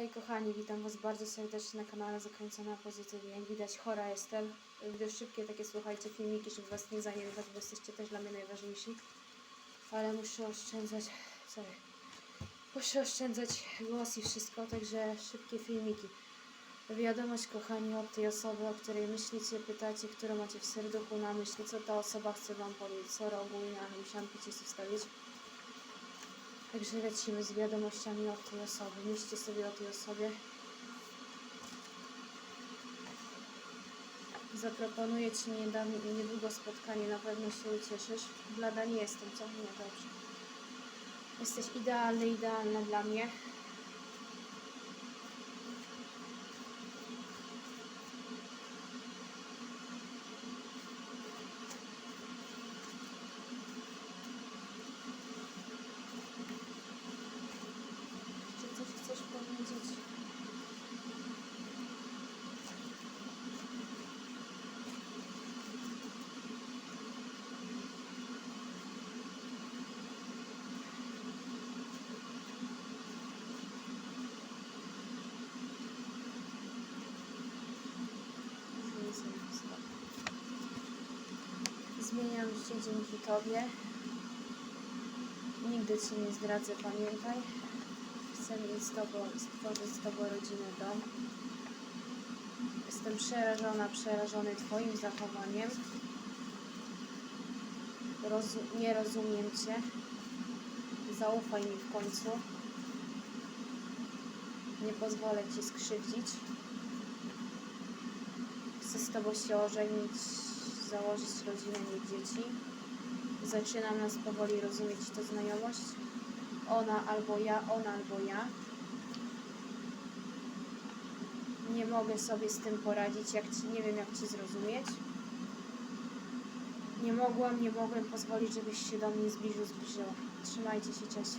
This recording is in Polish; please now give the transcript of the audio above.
Hej kochani, witam Was bardzo serdecznie na kanale Zakręcona Pozytywnie. Jak widać chora jestem. Gdy szybkie takie słuchajcie filmiki, żeby Was nie zaniedbać, bo jesteście też dla mnie najważniejsi. Ale muszę oszczędzać, sorry, muszę oszczędzać głos i wszystko, także szybkie filmiki. Wiadomość kochani od tej osoby, o której myślicie, pytacie, którą macie w serduchu na myśli, co ta osoba chce Wam powiedzieć, co ogólnie, ale musiałam picie wstawić. Także lecimy z wiadomościami od tej osoby. Myślcie sobie o tej osobie. Zaproponuję Ci niedługo spotkanie, na pewno się ucieszysz. Blada nie jestem, co? Nie, dobrze. Jesteś idealny, idealna dla mnie. Zmieniam się dzięki Tobie. Nigdy Ci nie zdradzę, pamiętaj. Chcę mieć z Tobą, stworzyć z Tobą rodzinę, dom. Jestem przerażona, przerażony Twoim zachowaniem. Rozu- nie rozumiem Cię. Zaufaj mi w końcu. Nie pozwolę Ci skrzywdzić. Chcę z Tobą się ożenić, założyć rodzinę, mieć dzieci. Zaczynam nas powoli rozumieć to znajomość. Ona albo ja, ona albo ja. Nie mogę sobie z tym poradzić, jak ci, nie wiem jak Ci zrozumieć. Nie mogłam, nie mogłem pozwolić, żebyś się do mnie zbliżył, zbliżyła. Trzymajcie się, cześć.